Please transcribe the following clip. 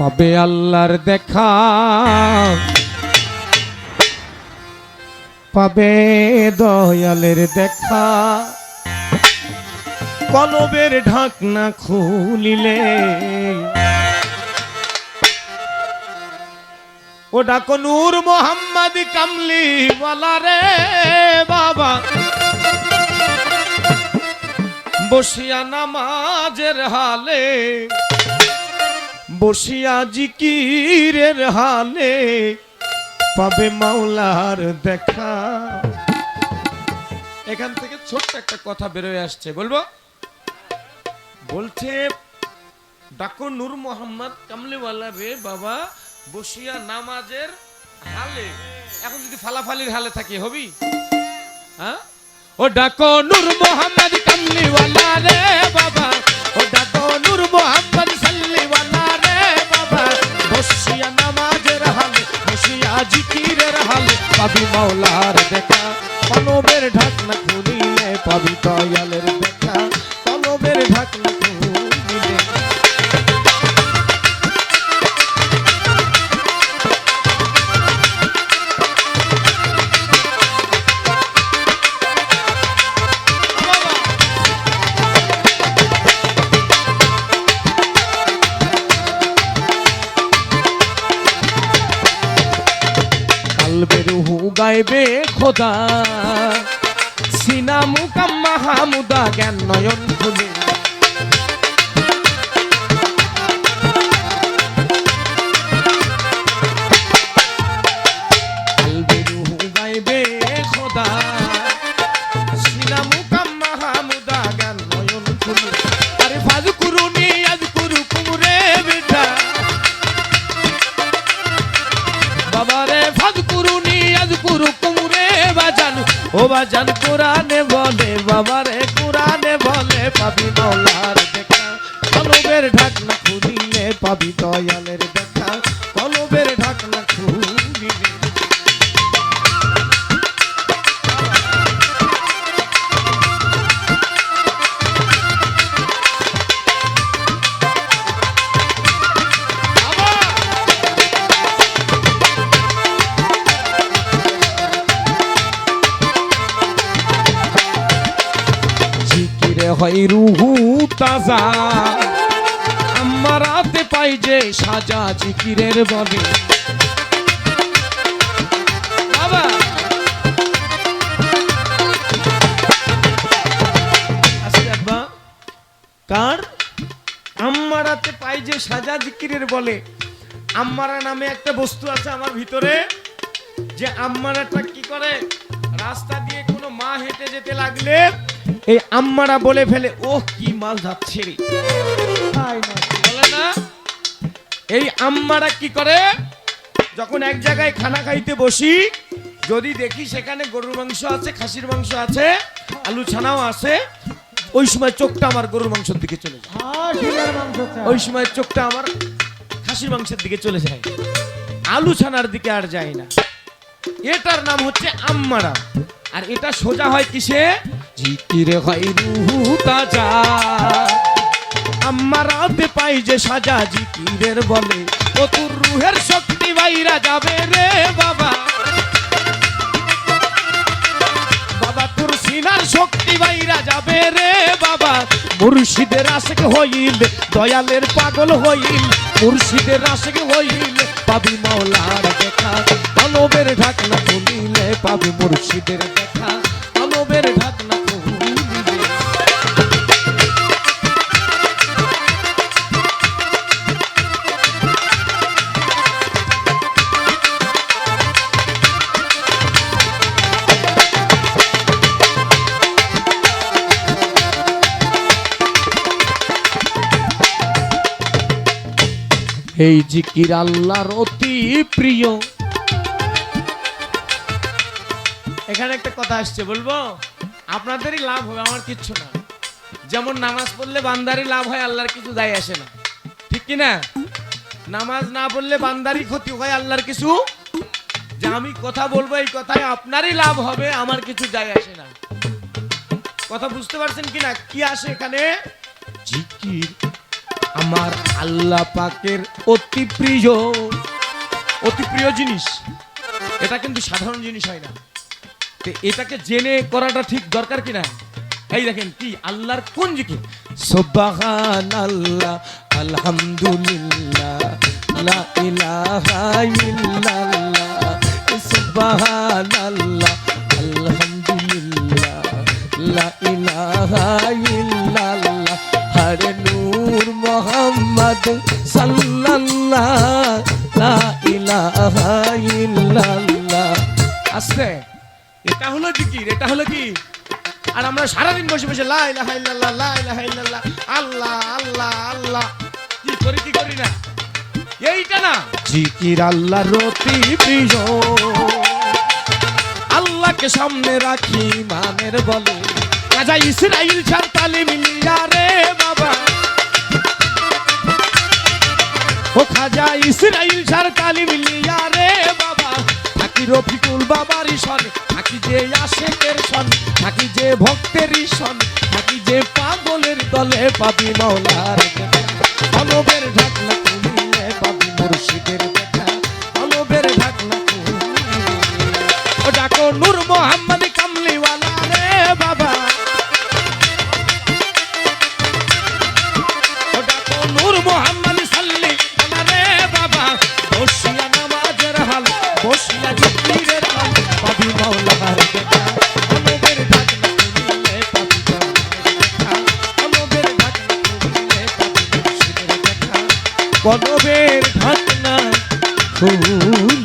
পাবে আল্লাহর দেখা। পাবে দয়ালের দেখা। কলবের ঢাকনা খুলিলে। ও ডাকো নূর মোহাম্মদ কামলি রে বাবা। বসিয়া নামাজের হালে বসিয়া জিকিরের হালে পাবে মাওলার দেখা। এখান থেকে ছোট্ট একটা কথা বেরোয় আসছে, বলব? বলছে, ডাকো নূর মোহাম্মদ কামলিওয়ালা রে বাবা, বসিয়া নামাজের হালে। এখন যদি ফালাফালির হালে থাকি, হবি? হ্যাঁ? ও ডাকো নূর মোহাম্মদ কামলিওয়ালা রে বাবা, ও ডাকো নূর মোহাম্মদ বসিয়া জিকিরের হালে পাবি মাওলার দেখা। রুহু গাইবে খোদা। সিনা মুকাম হামুদা জ্ঞান নয়ন খুলে। বাজান কোরআনে বলে বাবারে কোরআনে বলে পাবি মৌলার দেখা। কলবের ঢাকনা খুলিলে পাবি দয়ালের জিকিরে হয় রুহু তাজা আমারাতে পাই যে সাজা জিকিরের বলে বাবা। কার? আম্মারাতে পাই যে সাজা জিকিরের বলে। আম্মারা নামে একটা বস্তু আছে আমার ভিতরে, যে আম্মারাটা কি করে? রাস্তা দিয়ে কোনো মা হেঁটে যেতে লাগলে এই আম্মারা বলে ফেলে ও কি মাল যাচ্ছে রে। বলে না? এই আম্মারা কি করে? যখন এক জায়গায় খানা খাইতে বসি যদি দেখি সেখানে গরুর মাংস আছে খাসির মাংস আছে আলু ছানাও আছে ওই সময় চোখটা আমার গরুর মাংসের দিকে চলে যায়। ওই সময় চোখটা আমার খাসির মাংসের দিকে চলে যায়। আলু ছানার দিকে আর যায় না। এটার নাম হচ্ছে আম্মারা। আর এটা সোজা হয় কিসে? জিকিরে হয় রুহু তাজা। আম্মারাতে পাই যে সাজা জিকিরের বলে ও তোর রুহের শক্তি বাইরা যাবে রে বাবা। বাবা, তোর সিনার শক্তি বাইরা যাবে রে বাবা। মুর্শিদের আশেক হইল, দয়ালের পাগল হইল। মুর্শিদের আশেক হইল, পাবি মাওলার ঢাকনা পাবি মুর্শিদের দেখা কলবের ঢাকনা এই জিকির আল্লাহর অতি প্রিয়। এখানে একটা কথা আসছে, বলব? আপনাদেরই লাভ হবে, আমার কিচ্ছু না। যেমন নামাজ পড়লে বান্দারই লাভ হয়, আল্লাহর কিছু দায় আসে না। ঠিক কি না নামাজ না পড়লে বান্দারই ক্ষতি হয়, আল্লাহর কিছু? যে আমি কথা বলব, এই কথায় আপনারই লাভ হবে, আমার কিছু যায় আসে না। কথা বুঝতে পারছেন কিনা? কি আসে এখানে? জিকির। আমার আল্লাহ পাকের অতি প্রিয় অতি প্রিয় জিনিস। এটা কিন্তু সাধারণ জিনিস হয় না। এটাকে জেনে করাটা ঠিক দরকার কিনা? এই দেখেন কি আল্লাহর কোন জিকির সুবহান আল্লাহ আলহামদুলিল্লাহ লা ইলাহা ইল্লাল্লাহ সুবহান আল্লাহ আলহামদুলিল্লাহ লা ইলাহা ইল্লাল্লাহ হরে নূর মোহাম্মদ সাল্লাল্লাহ লা ইলাহা ইল্লাল্লাহ। আস্তে এটা হলো জিকির এটা হলো কি? আর আমরা সারাদিন বসে বসে লা ইলাহা ইল্লাল্লাহ লা ইলাহা ইল্লাল্লাহ আল্লাহ আল্লাহ আল্লাহ। কি করি কি করি না? এইটা না? জিকির আল্লাহর অতি প্রিয়। আল্লাহকে সামনে রাখি মানের বলে। রাজা ইসরাইল ছাড় তালিম লিয়া রে বাবা। ও খাজা ইসরাইল ছাড় তালিম লিয়া রে বাবা। রফিকুল বাবার সন থাকি যে আশেকের সন থাকি যে ভক্তের সন থাকি যে পাগলের দলে পাবি মাওলার কদবের ঢাকনা খুব